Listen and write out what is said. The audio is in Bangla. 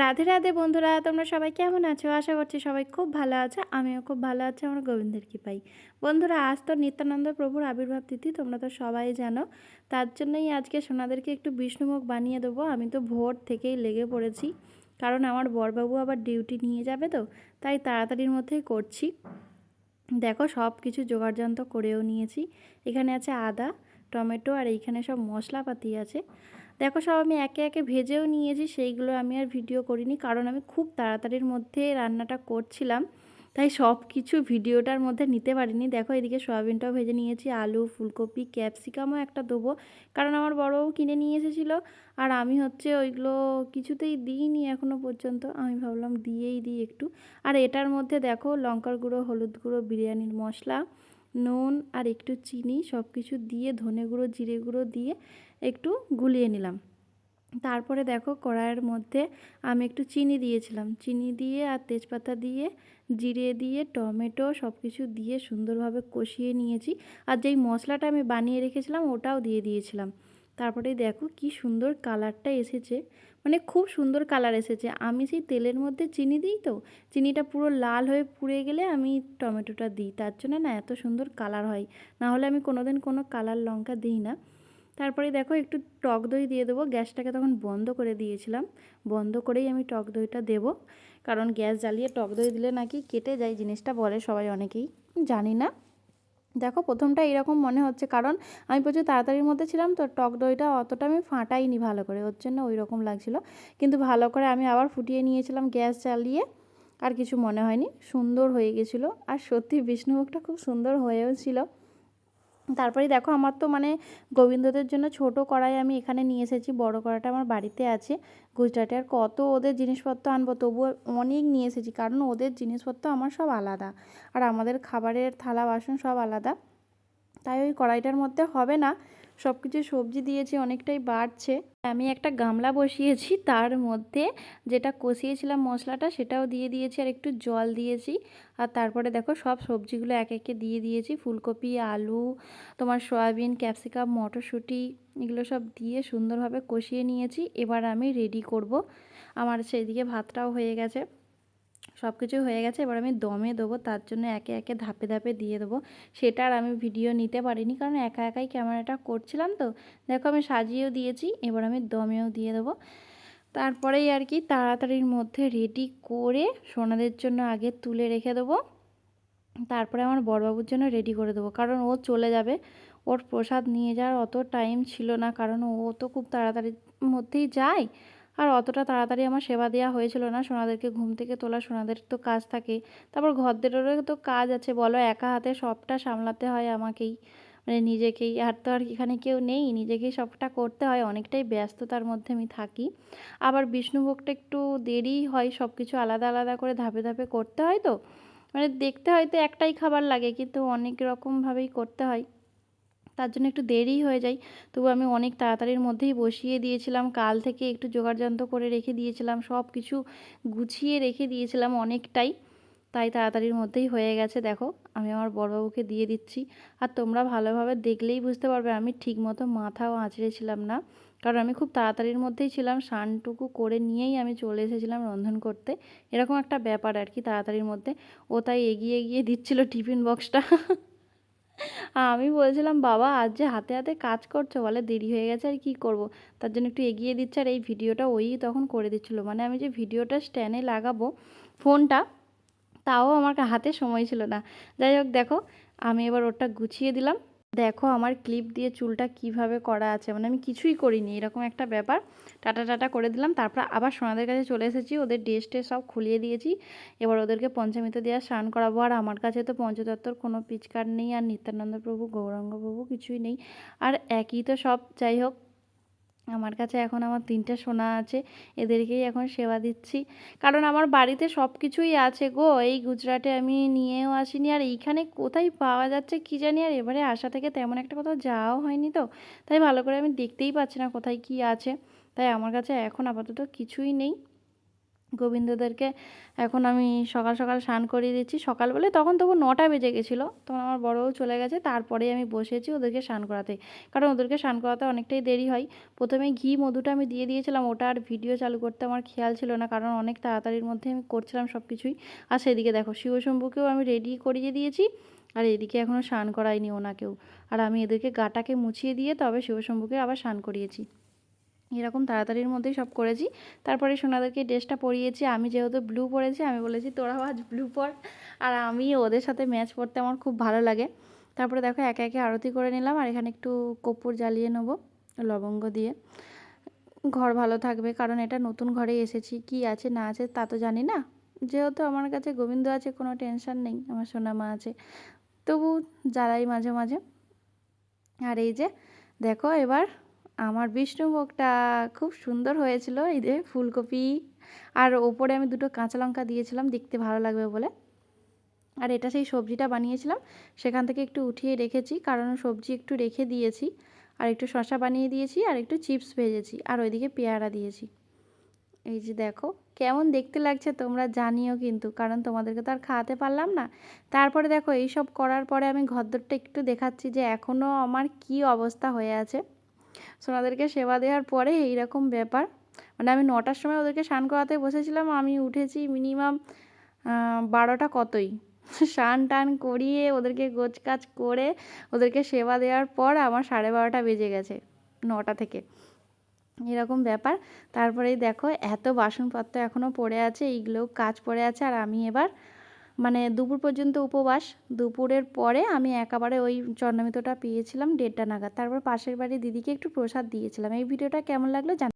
রাধে রাধে বন্ধুরা, তোমরা সবাই কেমন আছো? আশা করছি সবাই খুব ভালো আছো। আমিও খুব ভালো আছি, আমার গোবিন্দের কৃপাই বন্ধুরা, আজ তো নিত্যানন্দ প্রভুর আবির্ভাব তিথি, তোমরা তো সবাই জানো। তার জন্যই আজকে সোনাদেরকে একটু বিষ্ণুমুখ বানিয়ে দেবো। আমি তো ভোর থেকেই লেগে পড়েছি, কারণ আমার বরবাবু আবার ডিউটি নিয়ে যাবে তো, তাই তাড়াতাড়ির মধ্যেই করছি। দেখো সব কিছু জোগাড়যন্ত্র করেও নিয়েছি। এখানে আছে আদা টমেটো আর এইখানে সব মশলাপাতি আছে। দেখো সব আমি একে একে ভেজেও নিয়েছি, সেইগুলো আমি আর ভিডিও করিনি কারণ আমি খুব তাড়াতাড়ির মধ্যে রান্নাটা করছিলাম। তাই সব কিছু ভিডিওটার মধ্যে নিতে পারিনি। দেখো এদিকে সয়াবিনটাও ভেজে নিয়েছি, আলু, ফুলকপি, ক্যাপসিকামও একটা দেবো। কারণ আমার বড়ও কিনে নিয়ে এসেছিল আর আমি হচ্ছে ওইগুলো কিছুতেই দিইনি এখনও পর্যন্ত। আমি ভাবলাম দিয়েই দিই একটু। আর এটার মধ্যে দেখো লঙ্কার গুঁড়ো, হলুদ গুঁড়ো, বিরিয়ানির মশলা নুন আর একটু চিনি সব কিছু দিয়ে, ধনে গুঁড়ো, জিরে গুঁড়ো দিয়ে একটু গুলিয়ে নিলাম। তারপরে দেখো কড়াইয়ের মধ্যে আমি একটু চিনি দিয়েছিলাম। চিনি দিয়ে আর তেজপাতা দিয়ে, জিরে দিয়ে, টমেটো সব কিছু দিয়ে সুন্দরভাবে কষিয়ে নিয়েছি। আর যেই মশলাটা আমি বানিয়ে রেখেছিলাম ওটাও দিয়ে দিয়েছিলাম। তারপরে দেখো কি সুন্দর কালারটা এসেছে। মানে খুব সুন্দর কালার এসেছে। আমি সেই তেলের মধ্যে চিনি দিই তো, চিনিটা পুরো লাল হয়ে পুড়ে গেলে আমি টমেটোটা দিই। তার জন্য না এত সুন্দর কালার হয়। না হলে আমি কোনোদিন কোনো কালার লঙ্কা দিই না। তারপরে দেখো একটু টক দই দিয়ে দেবো। গ্যাসটাকে তখন বন্ধ করে দিয়েছিলাম। বন্ধ করেই আমি টক দইটা দেবো। কারণ গ্যাস জ্বালিয়ে টক দই দিলে নাকি কেটে যায় জিনিসটা বলে সবাই অনেকেই। জানি না। দেখো প্রথমটা এরকম মনে হচ্ছে, কারণ আমি প্রচুর তাড়াতাড়ির মধ্যে ছিলাম তো টক দইটা অতটা আমি ফাটাইনি ভালো করে, ওর জন্য ওই রকম লাগছিল। কিন্তু ভালো করে আমি আবার ফুটিয়ে নিয়েছিলাম গ্যাস চালিয়ে আর কিছু মনে হয়নি, সুন্দর হয়ে গেছিল। আর সত্যি বিষ্ণুভোগটা খুব সুন্দর হয়েও ছিল। তারপরে দেখো আমার তো মানে গোবিন্দদের জন্য ছোট কড়াই আমি এখানে নিয়ে এসেছি, বড় কড়াইটা আমার বাড়িতে আছে। গুজরাটে আর কত ওদের জিনিসপত্র আনব তবুও অনেক নিয়ে এসেছি, কারণ ওদের জিনিসপত্র আমার সব আলাদা। আর আমাদের খাবারের থালা, বাসন সব আলাদা। তাই ওই কড়াইটার মধ্যে হবে না। সব কিছু সবজি দিয়েছি, অনেকটাই বাড়ছে। আমি একটা গামলা বসিয়েছি, তার মধ্যে যেটা কষিয়েছিলাম মশলাটা সেটাও দিয়ে দিয়েছি আর একটু জল দিয়েছি। আর তারপরে দেখো সব সবজিগুলো এক একে দিয়ে দিয়েছি, ফুলকপি, আলু, তোমার সয়াবিন, ক্যাপসিকাম, মটরশুঁটি, এগুলো সব দিয়ে সুন্দরভাবে কষিয়ে নিয়েছি। এবার আমি রেডি করব। আমার সেইদিকে ভাতটাও হয়ে গেছে। সব কিছু হয়ে গেছে, এবার আমি দমে দেবো, তার জন্য একে একে ধাপে ধাপে দিয়ে দেবো। সেটা আর আমি ভিডিও নিতে পারিনি, কারণ একা একাই ক্যামেরাটা করছিলাম তো। দেখো আমি সাজিয়েও দিয়েছি, এবার আমি দমেও দিয়ে দেবো। তারপরেই আর কি তাড়াতাড়ির মধ্যে রেডি করে সোনাদের জন্য আগে তুলে রেখে দেবো। তারপরে আমার বড়বাবুর জন্য রেডি করে দেবো, কারণ ও চলে যাবে। ওর প্রসাদ নিয়ে যাওয়ার অত টাইম ছিল না, কারণ ও তো খুব তাড়াতাড়ির মধ্যেই যায়। আর অতটা তাড়াতাড়ি আমার সেবা দেওয়া হয়েছিল না। সোনাদেরকে ঘুম থেকে তোলা সোনাদের তো কাজ থাকে। তারপর ঘরদেরও তো কাজ আছে। বলো, একা হাতে সবটা সামলাতে হয় আমাকেই। মানে নিজেকেই। আর তো আর এখানে কেউ নেই। নিজেকেই সবটা করতে হয়। অনেকটাই ব্যস্ততার মধ্যে আমি থাকি। আবার বিষ্ণুভোগটা একটু দেরি হয়। সব কিছু আলাদা আলাদা করে ধাপে ধাপে করতে হয় তো। মানে দেখতে হয়তো একটাই খাবার লাগে, কিন্তু অনেক রকমভাবেই করতে হয়। তার জন্য একটু দেরি হয়ে যায়। তবু আমি অনেক তাড়াতাড়ির মধ্যেই বসিয়ে দিয়েছিলাম। কাল থেকে একটু যোগাড়যন্ত্র করে রেখে দিয়েছিলাম। সব কিছু গুছিয়ে রেখে দিয়েছিলাম অনেকটাই। তাই তাড়াতাড়ির মধ্যেই হয়ে গেছে। দেখো, আমি আমার বড়বাবুকে দিয়ে দিচ্ছি। আর তোমরা ভালোভাবে দেখলেই বুঝতে পারবে আমি ঠিক মতো মাথাও আঁচড়েছিলাম না। কারণ আমি খুব তাড়াতাড়ির মধ্যেই ছিলাম। স্নানটুকু করে নিয়েই আমি চলে এসেছিলাম রন্ধন করতে। এরকম একটা ব্যাপার আর কি তাড়াতাড়ির মধ্যে। ও তাই এগিয়ে এগিয়ে দিচ্ছিল টিফিন বক্সটা। আমি বলছিলাম, বাবা, আজ যে হাতে হাতে কাজ করছ, বলে দেরি হয়ে গেছে, আর কি করব? তার জন্য একটু এগিয়ে দিচ্ছে, আর এই ভিডিওটা ওই তখন করে দিচ্ছিল। মানে আমি যে ভিডিওটা স্ট্যান্ডে লাগাবো ফোনটা, তাও আমার হাতে সময় ছিল না। যাই হোক, দেখো, আমি এবার ওটা গুছিয়ে দিলাম। দেখো আমার ক্লিপ দিয়ে চুলটা কীভাবে করা আছে। মানে আমি কিছুই করিনি, এরকম একটা ব্যাপার। টাটা টাটা করে দিলাম। তারপর আবার সোনাদের কাছে চলে এসেছি। ওদের ড্রেস ট্রেস সব খুলিয়ে দিয়েছি। এবার ওদেরকে পঞ্চমিত দেওয়া স্নান করাবো। আর আমার কাছে তো পঞ্চতত্ত্বর কোনো পিচকার নেই। আর নিত্যানন্দ প্রভু, গৌরাঙ্গ প্রভু কিছুই নেই। আর একই তো সব। যাই হোক আমার কাছে এখন আমার তিনটা সোনা আছে, এদেরকেই এখন সেবা দিচ্ছি। কারণ আমার বাড়িতে সব কিছুই আছে গো, এই গুজরাটে আমি নিয়েও আসিনি। আর এইখানে কোথায় পাওয়া যাচ্ছে কি জানি, আর এবারে আসা থেকে তেমন একটা কোথাও যাওয়াও হয়নি তো। তাই ভালো করে আমি দেখতেই পাচ্ছি না কোথায় কি আছে। তাই আমার কাছে এখন আপাতত কিছুই নেই। গোবিন্দদেরকে এখন আমি সকাল সকাল স্নান করিয়ে দিচ্ছি। সকাল বলে তখন তবু নটা বেজে গেছিল। তখন আমার বড়ও চলে গেছে। তারপরেই আমি বসেছি ওদেরকে স্নান করাতে। কারণ ওদেরকে স্নান করাতে অনেকটাই দেরি হয়। প্রথমে ঘি মধুটা আমি দিয়ে দিয়েছিলাম। ওটা আর ভিডিও চালু করতে আমার খেয়াল ছিল না। কারণ অনেক তাড়াতাড়ির মধ্যে আমি করছিলাম সব কিছুই আর সেদিকে দেখো, শিবশম্ভুকেও আমি রেডি করিয়ে দিয়েছি। আর এদিকে এখনও স্নান করাইনি ওনাকেও। আর আমি এদেরকে গাটাকে মুছিয়ে দিয়ে তবে শিবশম্ভুকে আবার স্নান করিয়েছি। এরকম তাড়াতাড়ির মধ্যেই সব করেছি। তারপরে সোনাদেরকে ড্রেসটা পরিয়েছি, আমি যেহেতু ব্লু পরেছি, আমি বলেছি, তোরাও আজ ব্লু পর। আর আমি ওদের সাথে ম্যাচ পড়তে আমার খুব ভালো লাগে। তারপরে দেখো, একে একে আরতি করে নিলাম, আর এখানে একটু কপুর জ্বালিয়ে নেব লবঙ্গ দিয়ে। ঘর ভালো থাকবে, কারণ এটা নতুন ঘরে এসেছি, কি আছে, না আছে, তা তো জানি না। যেহেতু আমার কাছে গোবিন্দ আছে, কোনো টেনশন নেই, আমার সোনা মা আছে। তবু জ্বালাই মাঝে মাঝে। আর এই যে, দেখো এবার আমার বিষ্ণুভোগটা খুব সুন্দর হয়েছিল, এই যে ফুলকপি। আর ওপরে আমি দুটো কাঁচা লঙ্কা দিয়েছিলাম, দেখতে ভালো লাগবে বলে। আর এটা সেই সবজিটা বানিয়েছিলাম, সেখান থেকে একটু উঠিয়ে রেখেছি, কারণ সবজি একটু রেখে দিয়েছি। আর একটু শশা বানিয়ে দিয়েছি, আর একটু চিপস ভেজেছি, আর ওইদিকে পেয়ারা দিয়েছি। এই যে দেখো, কেমন দেখতে লাগছে, তোমরা জানিও কিন্তু, কারণ তোমাদেরকে তো আর খাওয়াতে পারলাম না। তারপরে দেখো এই সব করার পরে আমি ঘরদোরটা একটু দেখাচ্ছি যে এখনও আমার কি অবস্থা হয়ে আছে। সোনাদেরকে সেবা দেওয়ার পরে এইরকম ব্যাপার। মানে আমি নটার সময় ওদেরকে স্নান করাতে বসেছিলাম, আমি উঠেছি মিনিমাম বারোটা কতই। স্নান টান করিয়ে ওদেরকে গোছকাজ করে ওদেরকে সেবা দেওয়ার পর আমার সাড়ে বারোটা বেজে গেছে নটা থেকে। এরকম ব্যাপার। তারপরেই দেখো, এত বাসনপত্র এখনও পড়ে আছে এইগুলোও কাজ পড়ে আছে, আর আমি এবার মানে দুপুর পর্যন্ত উপবাস। দুপুরের পরে আমি একেবারে ওই চন্দ্রমিতটা পেয়েছিলাম দেড়টা নাগাদ। তারপর পাশের বাড়ি দিদিকে একটু প্রসাদ দিয়েছিলাম। এই ভিডিওটা কেমন লাগল জান